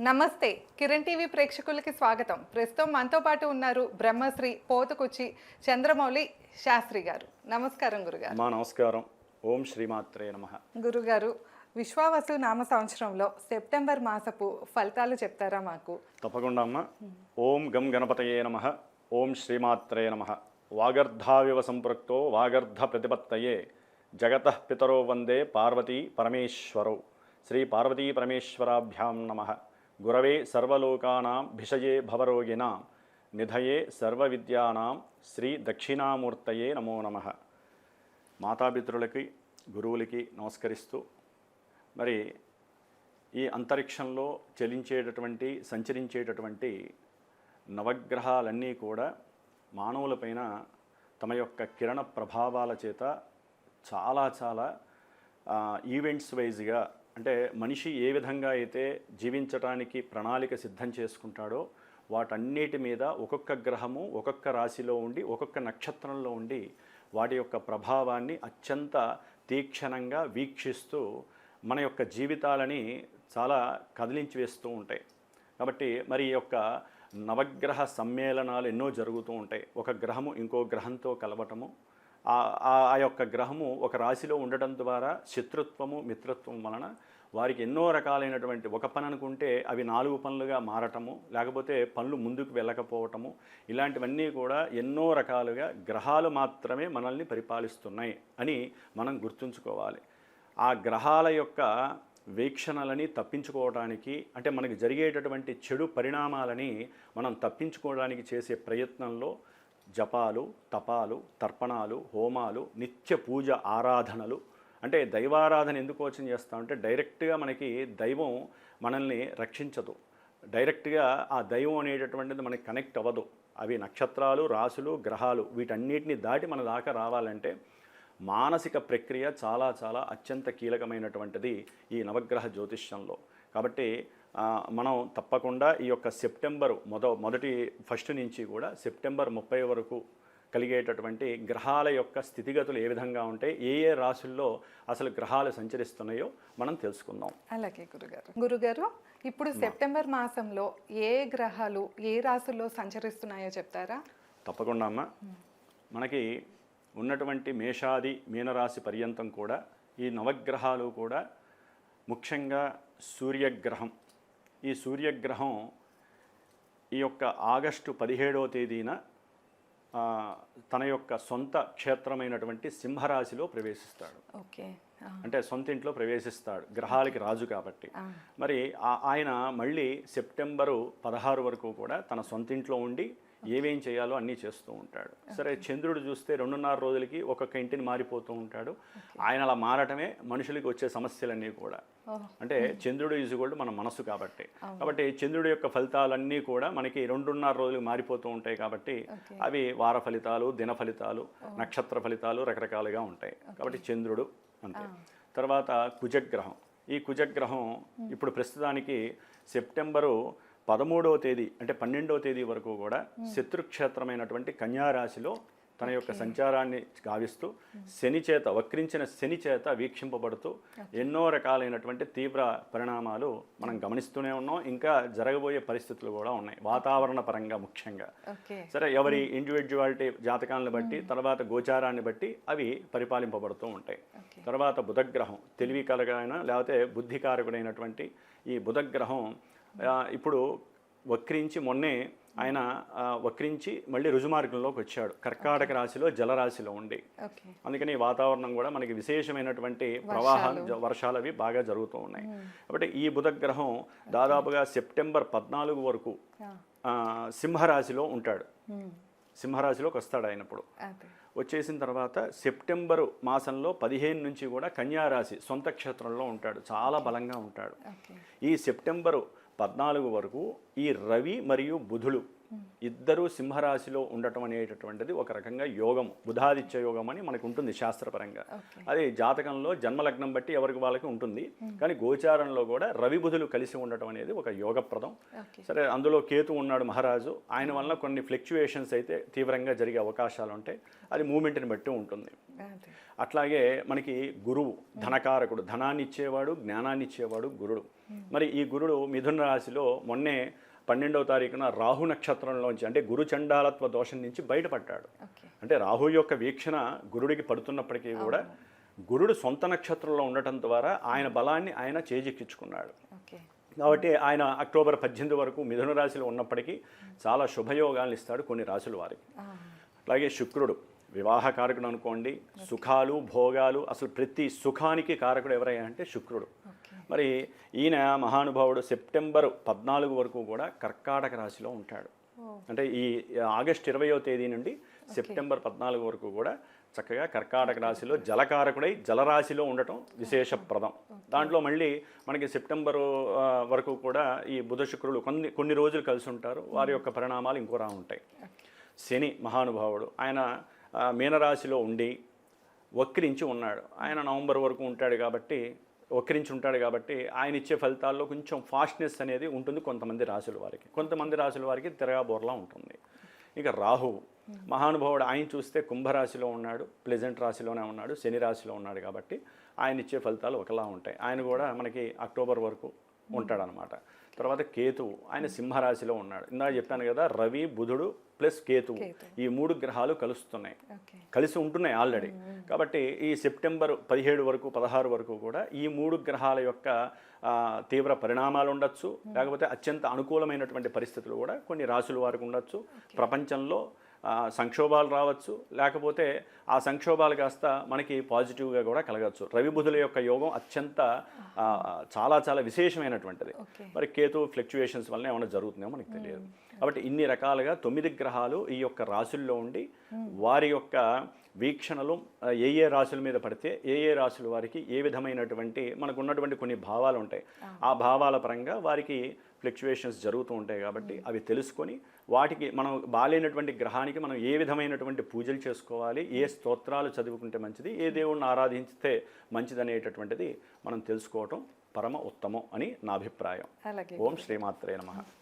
నమస్తే. కిరణ్ టీవీ ప్రేక్షకులకి స్వాగతం. ప్రస్తుతం మనతో పాటు ఉన్నారు బ్రహ్మశ్రీ పోతుకుచ్చి చంద్రమౌళి శాస్త్రి గారు. నమస్కారం గురుగారు. అమ్మా నమస్కారం. ఓం శ్రీమాత్రే నమ. గురుగారు విశ్వావసు నామ సంవత్సరంలో సెప్టెంబర్ మాసపు ఫలితాలు చెప్తారా మాకు? తప్పకుండా అమ్మ. ఓం గం గణపతయే నమ. ఓం శ్రీమాత్రే నమ. వాగర్ధావివ సంపృక్తో వాగర్ధ ప్రతిపత్తయే. జగత పితరో వందే పార్వతీ పరమేశ్వరౌ. శ్రీ పార్వతీ పరమేశ్వరాభ్యాం నమ. గురవే సర్వలోకానాం భిషయే భవరోగిణాం నిధయే సర్వవిద్యానాం శ్రీ దక్షిణామూర్తయే నమో నమః. మాతాపితృలకి గురువులకి నమస్కరిస్తూ మరి ఈ అంతరిక్షంలో చలించేటటువంటి సంచరించేటటువంటి నవగ్రహాలన్నీ కూడా మానవులపైన తమ యొక్క కిరణ ప్రభావాల చేత చాలా చాలా ఈవెంట్స్ వైజ్గా అంటే మనిషి ఏ విధంగా అయితే జీవించటానికి ప్రణాళిక సిద్ధం చేసుకుంటాడో వాటన్నిటి మీద ఒక్కొక్క గ్రహము ఒక్కొక్క రాశిలో ఉండి ఒక్కొక్క నక్షత్రంలో ఉండి వాటి యొక్క ప్రభావాన్ని అత్యంత తీక్షణంగా వీక్షిస్తూ మన యొక్క జీవితాలని చాలా కదిలించి వేస్తూ ఉంటాయి. కాబట్టి మరి ఈ యొక్క నవగ్రహ సమ్మేళనాలు ఎన్నో జరుగుతూ ఉంటాయి. ఒక గ్రహము ఇంకో గ్రహంతో కలవటము ఆ- ఆ- యొక్క గ్రహము ఒక రాశిలో ఉండటం ద్వారా శత్రుత్వము మిత్రత్వం వలన వారికి ఎన్నో రకాలైనటువంటి ఒక పని అనుకుంటే అవి నాలుగు పనులుగా మారటము లేకపోతే పనులు ముందుకు వెళ్ళకపోవటము ఇలాంటివన్నీ కూడా ఎన్నో రకాలుగా గ్రహాలు మాత్రమే మనల్ని పరిపాలిస్తున్నాయి అని మనం గుర్తుంచుకోవాలి. ఆ గ్రహాల యొక్క వీక్షణలని తప్పించుకోవడానికి అంటే మనకి జరిగేటటువంటి చెడు పరిణామాలని మనం తప్పించుకోవడానికి చేసే ప్రయత్నంలో జపాలు తపాలు తర్పణాలు హోమాలు నిత్య పూజ ఆరాధనలు. అంటే దైవారాధన ఎందుకు వచ్చిన చేస్తామంటే డైరెక్ట్గా మనకి దైవం మనల్ని రక్షించదు. డైరెక్ట్గా ఆ దైవం అనేటటువంటిది మనకి కనెక్ట్ అవ్వదు. అవి నక్షత్రాలు రాసులు గ్రహాలు వీటన్నిటిని దాటి మన దాకా రావాలంటే మానసిక ప్రక్రియ చాలా చాలా అత్యంత కీలకమైనటువంటిది ఈ నవగ్రహ జ్యోతిష్యంలో. కాబట్టి మనం తప్పకుండా ఈ యొక్క సెప్టెంబర్ మొద మొదటి ఫస్ట్ నుంచి కూడా సెప్టెంబర్ ముప్పై వరకు కలిగేటటువంటి గ్రహాల యొక్క స్థితిగతులు ఏ విధంగా ఉంటాయి ఏ ఏ రాశుల్లో అసలు గ్రహాలు సంచరిస్తున్నాయో మనం తెలుసుకుందాం. అలాగే గురుగారు. గురుగారు ఇప్పుడు సెప్టెంబర్ మాసంలో ఏ గ్రహాలు ఏ రాశుల్లో సంచరిస్తున్నాయో చెప్తారా? తప్పకుండా అమ్మ. మనకి ఉన్నటువంటి మేషాది మీనరాశి పర్యంతం కూడా ఈ నవగ్రహాలు కూడా ముఖ్యంగా సూర్యగ్రహం ఈ సూర్యగ్రహం ఈ యొక్క ఆగస్టు పదిహేడవ తేదీన తన యొక్క సొంత క్షేత్రమైనటువంటి సింహరాశిలో ప్రవేశిస్తాడు. ఓకే. అంటే సొంత ఇంట్లో ప్రవేశిస్తాడు. గ్రహాలకి రాజు కాబట్టి. మరి ఆ- ఆయన మళ్ళీ సెప్టెంబరు పదహారు వరకు కూడా తన సొంత ఇంట్లో ఉండి ఏమేం చేయాలో అన్నీ చేస్తూ ఉంటాడు. సరే చంద్రుడు చూస్తే రెండున్నర రోజులకి ఒక్కొక్క ఇంటిని మారిపోతూ ఉంటాడు. ఆయన అలా మారటమే మనుషులకి వచ్చే సమస్యలన్నీ కూడా. అంటే చంద్రుడు ఈజ్ కూడా మన మనసు కాబట్టి. కాబట్టి చంద్రుడి యొక్క ఫలితాలన్నీ కూడా మనకి రెండున్నర రోజులు మారిపోతూ ఉంటాయి కాబట్టి. అవి వార ఫలితాలు దిన ఫలితాలు నక్షత్ర ఫలితాలు రకరకాలుగా ఉంటాయి. కాబట్టి చంద్రుడు అంతే. తర్వాత కుజగ్రహం. ఈ కుజగ్రహం ఇప్పుడు ప్రస్తుతానికి సెప్టెంబరు పదమూడవ తేదీ అంటే పన్నెండవ తేదీ వరకు కూడా శత్రుక్షేత్రమైనటువంటి కన్యారాశిలో తన యొక్క సంచారాన్ని గావిస్తూ శని చేత వక్రించిన శని చేత వీక్షింపబడుతూ ఎన్నో రకాలైనటువంటి తీవ్ర పరిణామాలు మనం గమనిస్తూనే ఉన్నాం. ఇంకా జరగబోయే పరిస్థితులు కూడా ఉన్నాయి. వాతావరణ పరంగా ముఖ్యంగా. సరే ఎవరి ఇండివిజువాలిటీ జాతకాలను బట్టి తర్వాత గోచారాన్ని బట్టి అవి పరిపాలింపబడుతూ ఉంటాయి. తర్వాత బుధగ్రహం తెలివి కలగైన లేకపోతే బుద్ధికారకుడైనటువంటి ఈ బుధగ్రహం ఇప్పుడు వక్రించి మొన్నే ఆయన వక్రించి మళ్ళీ రుజుమార్గంలోకి వచ్చాడు. కర్కాటక రాశిలో జలరాశిలో ఉండి. అందుకని ఈ వాతావరణం కూడా మనకి విశేషమైనటువంటి ప్రవాహాలు వర్షాలు. అవి బాగా జరుగుతూ ఉన్నాయి. కాబట్టి ఈ బుధగ్రహం దాదాపుగా సెప్టెంబర్ పద్నాలుగు వరకు సింహరాశిలో ఉంటాడు. సింహరాశిలోకి వస్తాడు ఆయన ఇప్పుడు. అదే. వచ్చేసిన తర్వాత సెప్టెంబరు మాసంలో పదిహేను నుంచి కూడా కన్యారాశి సొంత క్షేత్రంలో ఉంటాడు. చాలా బలంగా ఉంటాడు. ఈ సెప్టెంబరు పద్నాలుగు వరకు ఈ రవి మరియు బుధులు ఇద్దరు సింహరాశిలో ఉండటం అనేటటువంటిది ఒక రకంగా యోగం బుధాదిత్య యోగం అని మనకు ఉంటుంది శాస్త్రపరంగా అది జాతకంలో జన్మలగ్నం బట్టి ఎవరికి వాళ్ళకి ఉంటుంది. కానీ గోచారంలో కూడా రవి బుధులు కలిసి ఉండటం అనేది ఒక యోగప్రదం. సరే అందులో కేతు ఉన్నాడు మహారాజు. ఆయన వల్ల కొన్ని ఫ్లక్చుయేషన్స్ అయితే తీవ్రంగా జరిగే అవకాశాలు ఉంటాయి. అది మూమెంట్ని బట్టి ఉంటుంది. అట్లాగే మనకి గురువు ధనకారకుడు. ధనాన్ని ఇచ్చేవాడు జ్ఞానాన్ని ఇచ్చేవాడు గురుడు మరి ఈ గురుడు మిథున రాశిలో మొన్నే పన్నెండవ తారీఖున రాహు నక్షత్రంలోంచి అంటే గురు చండాలత్వ దోషం నుంచి బయటపడ్డాడు. అంటే రాహు యొక్క వీక్షణ గురుడికి పడుతున్నప్పటికీ కూడా గురుడు సొంత నక్షత్రంలో ఉండటం ద్వారా ఆయన బలాన్ని ఆయన చేజిక్కించుకున్నాడు. కాబట్టి ఆయన అక్టోబర్ పద్దెనిమిది వరకు మిథున రాశిలో ఉన్నప్పటికీ చాలా శుభయోగాలను ఇస్తాడు కొన్ని రాశుల వారికి. అలాగే శుక్రుడు వివాహ కారకుడు అనుకోండి సుఖాలు భోగాలు అసలు ప్రతి సుఖానికి కారకుడు ఎవరయ్యా అంటే శుక్రుడు. మరి ఈయన మహానుభావుడు సెప్టెంబర్ పద్నాలుగు వరకు కూడా కర్కాటక రాశిలో ఉంటాడు. అంటే ఈ ఆగస్ట్ ఇరవయో తేదీ నుండి సెప్టెంబర్ పద్నాలుగు వరకు కూడా చక్కగా కర్కాటక రాశిలో జలకారకుడై జలరాశిలో ఉండటం విశేషప్రదం. దాంట్లో మళ్ళీ మనకి సెప్టెంబరు వరకు కూడా ఈ బుధ శుక్రులు కొన్ని కొన్ని రోజులు కలిసి ఉంటారు. వారి యొక్క పరిణామాలు ఇంకోరా ఉంటాయి. శని మహానుభావుడు ఆయన మీనరాశిలో ఉండి వక్రించి ఉన్నాడు. ఆయన నవంబర్ వరకు ఉంటాడు కాబట్టి వక్రించి ఉంటాడు కాబట్టి ఆయన ఇచ్చే ఫలితాల్లో కొంచెం ఫాస్ట్నెస్ అనేది ఉంటుంది కొంతమంది రాశుల వారికి. కొంతమంది రాశుల వారికి తిరగాబోర్లా ఉంటుంది. ఇక రాహువు మహానుభావుడు ఆయన చూస్తే కుంభరాశిలో ఉన్నాడు ప్లెజెంట్ రాశిలోనే ఉన్నాడు శని రాశిలో ఉన్నాడు కాబట్టి ఆయన ఇచ్చే ఫలితాలు ఒకలా ఉంటాయి. ఆయన కూడా మనకి అక్టోబర్ వరకు ఉంటాడనమాట తర్వాత కేతువు ఆయన సింహరాశిలో ఉన్నాడు. ఇందాక చెప్పాను కదా రవి బుధుడు ప్లస్ కేతువు. ఈ మూడు గ్రహాలు కలుస్తున్నాయి. కలిసి ఉంటున్నాయి ఆల్రెడీ. కాబట్టి ఈ సెప్టెంబర్ పదిహేడు వరకు పదహారు వరకు కూడా ఈ మూడు గ్రహాల యొక్క తీవ్ర పరిణామాలు ఉండొచ్చు. లేకపోతే అత్యంత అనుకూలమైనటువంటి పరిస్థితులు కూడా కొన్ని రాసుల వారికి ఉండొచ్చు. ప్రపంచంలో సంక్షోభాలు రావచ్చు. లేకపోతే ఆ సంక్షోభాలు కాస్త మనకి పాజిటివ్గా కూడా కలగచ్చు రవి బుధుల యొక్క యోగం అత్యంత చాలా చాలా విశేషమైనటువంటిది. మరి కేతు ఫ్లక్చుయేషన్స్ వల్ల ఏమైనా జరుగుతుందేమో మనకు తెలియదు. కాబట్టి ఇన్ని రకాలుగా తొమ్మిది గ్రహాలు ఈ యొక్క రాశుల్లో ఉండి వారి యొక్క వీక్షణలు ఏ ఏ రాశుల మీద పడితే ఏ ఏ రాశుల వారికి ఏ విధమైనటువంటి మనకు ఉన్నటువంటి కొన్ని భావాలు ఉంటాయి. ఆ. భావాల పరంగా వారికి ఫ్లక్చుయేషన్స్ జరుగుతూ ఉంటాయి కాబట్టి అవి తెలుసుకొని వాటికి మనం బాలేనటువంటి గ్రహానికి మనం ఏ విధమైనటువంటి పూజలు చేసుకోవాలి ఏ స్తోత్రాలు చదువుకుంటే మంచిది ఏ దేవుణ్ణి ఆరాధించితే మంచిదనేటటువంటిది మనం తెలుసుకోవటం పరమ ఉత్తమం అని నా అభిప్రాయం. ఓం శ్రీమాత్రే నమః.